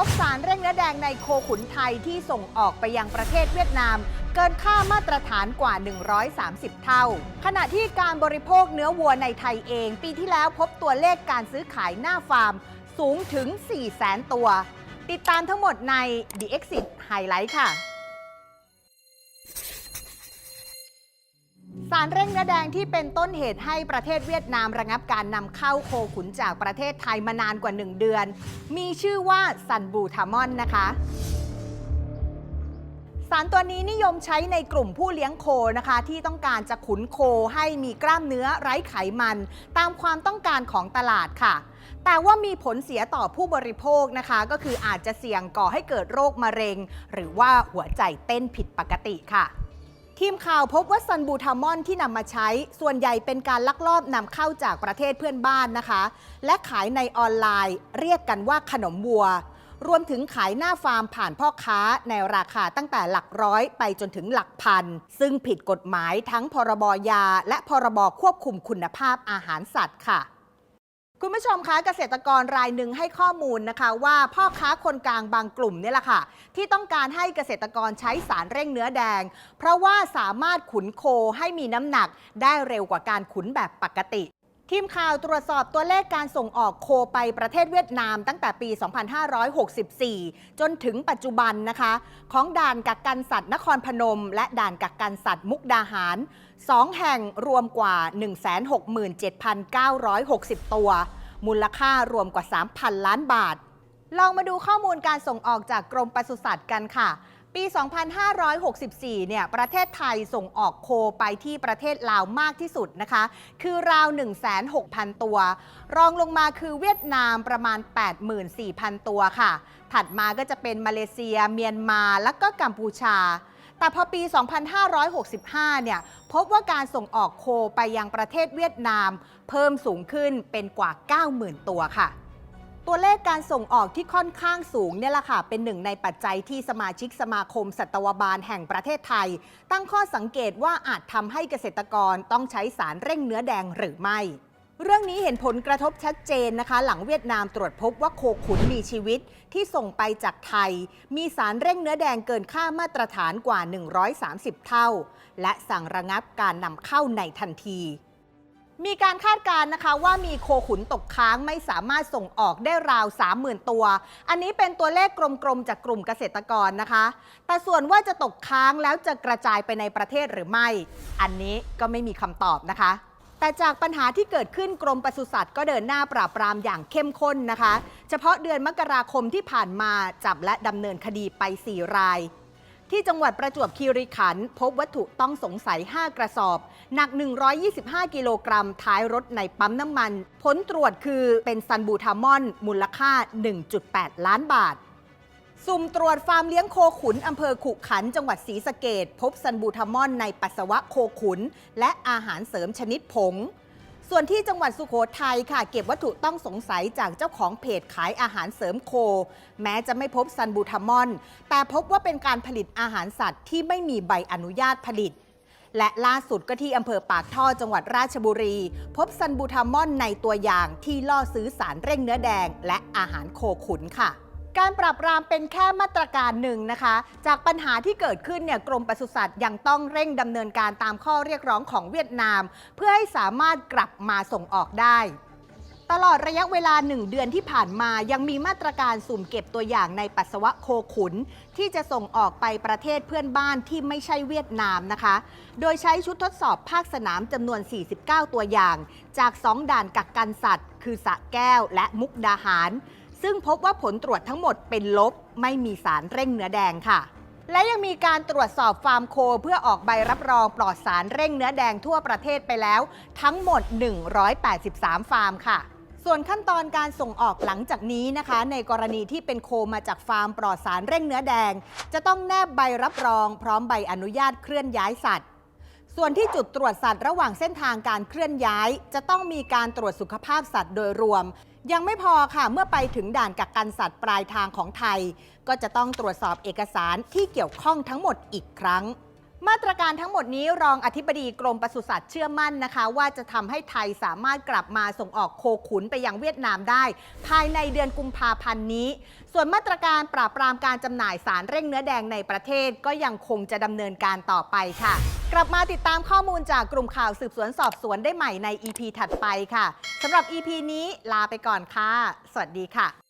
พบสารเร่งเนื้อแดงในโคขุนไทยที่ส่งออกไปยังประเทศเวียดนาม เกินค่ามาตรฐานกว่า 130 เท่า ขณะที่การบริโภคเนื้อวัวในไทยเอง ปีที่แล้วพบตัวเลขการซื้อขายหน้าฟาร์ม สูงถึง 4 0 0แสนตัว ติดตามทั้งหมดใน The Exit Highlight ค่ะารเร่งเนื้อแดงที่เป็นต้นเหตุให้ประเทศเวียดนามระงับการนำเข้าโคขุนจากประเทศไทยมานานกว่า 1 เดือน มีชื่อว่าซันบูทามอนนะคะสารตัวนี้นิยมใช้ในกลุ่มผู้เลี้ยงโคนะคะ ที่ต้องการจะขุนโคให้มีกล้ามเนื้อไร้ไขมัน ตามความต้องการของตลาดค่ะ แต่ว่ามีผลเสียต่อผู้บริโภคนะคะ ก็คืออาจจะเสี่ยงก่อให้เกิดโรคมะเร็ง หรือว่าหัวใจเต้นผิดปกติค่ะ ทีมข่าวพบว่าซันบูทามอนที่นำมาใช้ ส่วนใหญ่เป็นการลักลอบนำเข้าจากประเทศเพื่อนบ้านนะคะ และขายในออนไลน์ เรียกกันว่าขนมวัว รวมถึงขายหน้าฟาร์มผ่านพ่อค้าในราคาตั้งแต่หลักร้อยไปจนถึงหลักพัน ซึ่งผิดกฎหมายทั้งพรบยา และพรบควบคุมคุณภาพอาหารสัตว์ค่ะ คุณผู้ชมคะเกษตรกรรายหนึ่งให้ข้อมูลนะคะ ว่าพ่อค้าคนกลางบางกลุ่มนี่แหละค่ะ ที่ต้องการให้เกษตรกรใช้สารเร่งเนื้อแดง เพราะว่าสามารถขุนโคให้มีน้ำหนักได้เร็วกว่าการขุนแบบปกติ ทีมข่าวตรวจสอบตัวเลขการส่งออกโคไปประเทศเวียดนามตั้งแต่ปี 2564 จนถึงปัจจุบันนะคะ ของด่านกักกันสัตว์นครพนม และด่านกักกันสัตว์มุกดาหารสองแห่งรวมกว่า 167,960 ตัว มูลค่ารวมกว่า 3,000 ล้านบาท ลองมาดูข้อมูลการส่งออกจากกรมปศุสัตว์กันค่ะ ปี 2564 เนี่ย ประเทศไทยส่งออกโคไปที่ประเทศลาวมากที่สุดนะคะ คือราว 1,600,000 ตัว รองลงมาคือเวียดนามประมาณ 84,000 ตัวค่ะ ถัดมาก็จะเป็นมาเลเซีย เมียนมา และก็กัมพูชา แต่พอปี 2565 เนี่ย พบว่าการส่งออกโคไปยังประเทศเวียดนาม เพิ่มสูงขึ้นเป็นกว่า 90,000 ตัวค่ะ ตัวเลขการส่งออกที่ค่อนข้างสูงเนี่ยแหละค่ะ เป็นหนึ่งในปัจจัยที่สมาชิกสมาคมสัตวบาลแห่งประเทศไทย ตั้งข้อสังเกตว่าอาจทำให้เกษตรกรต้องใช้สารเร่งเนื้อแดงหรือไม่ เรื่องนี้เห็นผลกระทบชัดเจนนะคะ หลังเวียดนามตรวจพบว่าโคขุนมีชีวิตที่ส่งไปจากไทย มีสารเร่งเนื้อแดงเกินค่ามาตรฐานกว่า 130 เท่า และสั่งระงับการนำเข้าในทันที มีการคาดการณ์นะคะว่ามีโคขุนตกค้างไม่สามารถส่งออกได้ราว 30,000 ตัว อันนี้เป็นตัวเลขกลมๆจากกลุ่มเกษตรกรนะคะ แต่ส่วนว่าจะตกค้างแล้วจะกระจายไปในประเทศหรือไม่ อันนี้ก็ไม่มีคำตอบนะคะ แต่จากปัญหาที่เกิดขึ้นกรมปศุสัตว์ก็เดินหน้าปราบปรามอย่างเข้มข้นนะคะ เฉพาะเดือนมกราคมที่ผ่านมาจับและดำเนินคดีไป 4 ราย ที่จังหวัดประจวบคีรีขันธ์พบวัตถุต้องสงสัย 5 กระสอบ หนัก 125 กิโลกรัม ท้ายรถในปั๊มน้ำมัน ผลตรวจคือเป็นซันบูทามอน มูลค่า 1.8 ล้านบาทสุ่มตรวจฟาร์มเลี้ยงโคขุน อำเภอขุขัน จังหวัดศรีสะเกดพบซันบูทามอนในปัสสาวะโคขุน และอาหารเสริมชนิดผง ส่วนที่จังหวัดสุโขทัยค่ะ เก็บวัตถุต้องสงสัยจากเจ้าของเพจขายอาหารเสริมโค แม้จะไม่พบซันบูทามอน แต่พบว่าเป็นการผลิตอาหารสัตว์ที่ไม่มีใบอนุญาตผลิต และล่าสุดก็ที่อำเภอปากท่อจังหวัดราชบุรี พบซันบูทามอนในตัวอย่างที่ล่อซื้อสารเร่งเนื้อแดง และอาหารโคขุนค่ะ การปราบปรามเป็นแค่มาตรการหนึ่งนะคะ จากปัญหาที่เกิดขึ้นเนี่ยกรมปศุสัตว์ยังต้องเร่งดำเนินการตามข้อเรียกร้องของเวียดนาม เพื่อให้สามารถกลับมาส่งออกได้ตลอดระยะเวลา 1 เดือนที่ผ่านมายังมีมาตรการสุ่มเก็บตัวอย่างในปัสสาวะโคขุน ที่จะส่งออกไปประเทศเพื่อนบ้านที่ไม่ใช่เวียดนามนะคะ โดยใช้ชุดทดสอบภาคสนามจำนวน 49 ตัวอย่าง จาก 2 ด่านกักกันสัตว์ คือสะแก้วและมุกดาหาร ซึ่งพบว่าผลตรวจทั้งหมดเป็นลบ ไม่มีสารเร่งเนื้อแดงค่ะ และยังมีการตรวจสอบฟาร์มโค เพื่อออกใบรับรองปลอดสารเร่งเนื้อแดงทั่วประเทศไปแล้ว ทั้งหมด 183 ฟาร์มค่ะส่วนขั้นตอนการส่งออกหลังจากนี้นะคะ ในกรณีที่เป็นโคมาจากฟาร์มปลอดสารเร่งเนื้อแดง จะต้องแนบใบรับรอง พร้อมใบอนุญาตเคลื่อนย้ายสัตว์ ส่วนที่จุดตรวจสัตว์ระหว่างเส้นทางการเคลื่อนย้าย จะต้องมีการตรวจสุขภาพสัตว์โดยรวม ยังไม่พอค่ะเมื่อไปถึงด่านกักกันสัตว์ปลายทางของไทย ก็จะต้องตรวจสอบเอกสารที่เกี่ยวข้องทั้งหมดอีกครั้ง มาตรการทั้งหมดนี้รองอธิบดีกรมปศุสัตว์เชื่อมั่นนะคะ ว่าจะทำให้ไทยสามารถกลับมาส่งออกโคขุนไปยังเวียดนามได้ ภายในเดือนกุมภาพันธ์นี้ ส่วนมาตรการปราบปรามการจำหน่ายสารเร่งเนื้อแดงในประเทศก็ยังคงจะดำเนินการต่อไปค่ะ กลับมาติดตามข้อมูลจากกลุ่มข่าวสืบสวนสอบสวนได้ใหม่ใน EP ถัดไปค่ะสำหรับ EP นี้ลาไปก่อนค่ะ สวัสดีค่ะ